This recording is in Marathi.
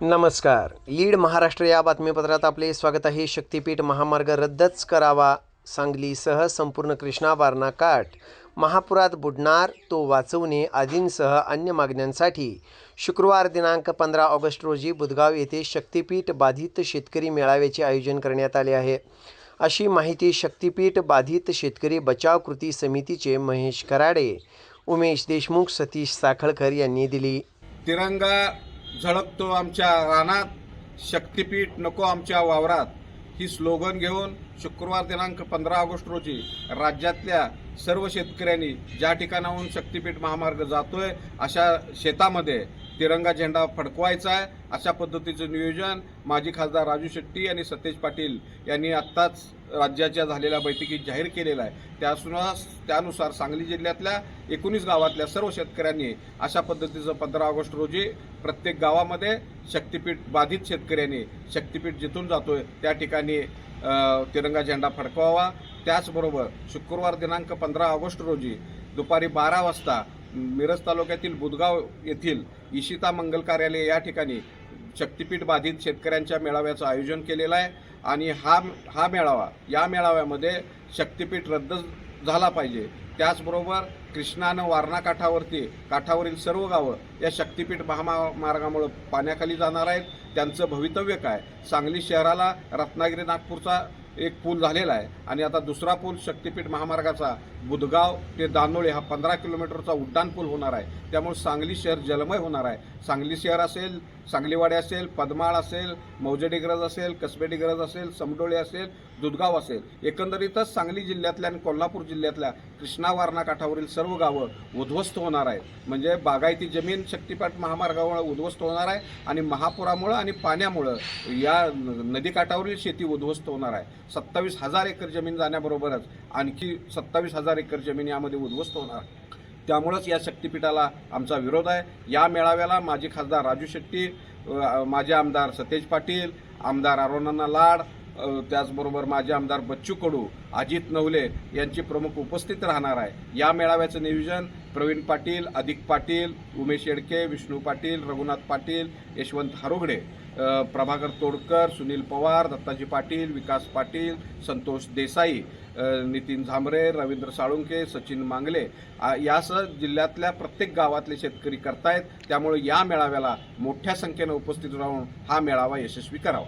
नमस्कार. लीड महाराष्ट्र या बातमीपत्रात आपले स्वागत आहे. शक्तीपीठ महामार्ग रद्दच करावा सांगलीसह संपूर्ण कृष्णा वारणा काठ. महापुरात बुडणार तो वाचवणे आदींसह अन्य मागण्यांसाठी. शुक्रवार दिनांक पंधरा ऑगस्ट रोजी बुधगाव येथे शक्तीपीठ बाधित शेतकरी मेळाव्याचे आयोजन करण्यात आले आहे. अशी माहिती शक्तीपीठ बाधित शेतकरी बचाव कृती समितीचे महेश कराडे उमेश देशमुख सतीश साखळकर यांनी दिली. तिरंगा झळकतो आमच्या रानात शक्तीपीठ नको आमच्या वावरात. ही स्लोगन घेऊन शुक्रवार दिनांक पंधरा ऑगस्ट रोजी राज्यातल्या सर्व शेतकऱ्यांनी ज्या ठिकाणाहून शक्तीपीठ महामार्ग जातोय अशा शेतामध्ये तिरंगा झेंडा फडकवायचा आहे. अशा पद्धतीचं नियोजन माजी खासदार राजू शेट्टी आणि सतेज पाटील यांनी आत्ताच राज्याच्या झालेल्या बैठकीत जाहीर केलेलं आहे. त्यासुद्धा त्यानुसार सांगली जिल्ह्यातल्या एकोणीस गावातल्या सर्व शेतकऱ्यांनी अशा पद्धतीचं पंधरा ऑगस्ट रोजी प्रत्येक गावामध्ये शक्तीपीठ बाधित शेतकऱ्यांनी शक्तीपीठ जिथून जातोय त्या ठिकाणी तिरंगा झेंडा फडकवावा. त्याचबरोबर शुक्रवार दिनांक पंधरा ऑगस्ट रोजी दुपारी बारा वाजता मिरज तालुक्यातील बुधगाव येथील इशिता मंगल कार्यालय या ठिकाणी शक्तिपीठ बाधित शेतकऱ्यांच्या मेळाव्याचं आयोजन केलेलं आहे. आणि हा हा मेळावा या मेळाव्यामध्ये शक्तीपीठ रद्द झाला पाहिजे. त्याचबरोबर कृष्णानं वारणा काठावरती काठावरील सर्व गावं या शक्तिपीठ महामार्गामुळं पाण्याखाली जाणार आहेत. त्यांचं भवितव्य काय? सांगली शहराला रत्नागिरी नागपूरचा एक पूल झालेला आहे. आणि आता दुसरा पूल शक्तीपीठ महामार्गाचा बुधगाव ते दानोळे हा पंधरा किलोमीटरचा उड्डाण पूल होणार आहे. त्यामुळे सांगली शहर जलमय होणार आहे. सांगली शहर असेल सांगलीवाडी असेल पदमाळ असेल मौजेडिग्रज असेल कसबेडिग्रज असेल समडोळे असेल दुधगाव असेल. एकंदरीतच सांगली जिल्ह्यातल्या आणि कोल्हापूर जिल्ह्यातल्या कृष्णा वारणा काठावरील सर्व गावं उद्ध्वस्त होणार आहेत. म्हणजे बागायती जमीन शक्तीपीठ महामार्गामुळे उद्ध्वस्त होणार आहे आणि महापुरामुळं आणि पाण्यामुळं या नदीकाठावरील शेती उद्ध्वस्त होणार आहे. सत्तावीस हजार एकर जमीन जाण्याबरोबरच आणखी सत्तावीस हजार एकर जमीन यामध्ये उद्ध्वस्त होणार. त्यामुळंच या शक्तीपीठाला आमचा विरोध आहे. या मेळाव्याला माजी खासदार राजू शेट्टी माझे माजी आमदार सतेज पाटील आमदार अरुणांना लाड त्याचबरोबर माजी आमदार बच्चू कडू अजित नवले यांची प्रमुख उपस्थित राहणार आहे. या मेळाव्याचं नियोजन प्रवीण पाटील अधिक पाटील उमेश येडके विष्णू पाटील रघुनाथ पाटील यशवंत हारुगडे प्रभाकर तोडकर सुनील पवार दत्ताजी पाटील विकास पाटील संतोष देसाई नितीन झांबरे रवींद्र साळुंके सचिन मांगले यासह जिल्ह्यातल्या प्रत्येक गावातले शेतकरी करतायत. त्यामुळे या मेळाव्याला मोठ्या संख्येनं उपस्थित राहून हा मेळावा यशस्वी करावा.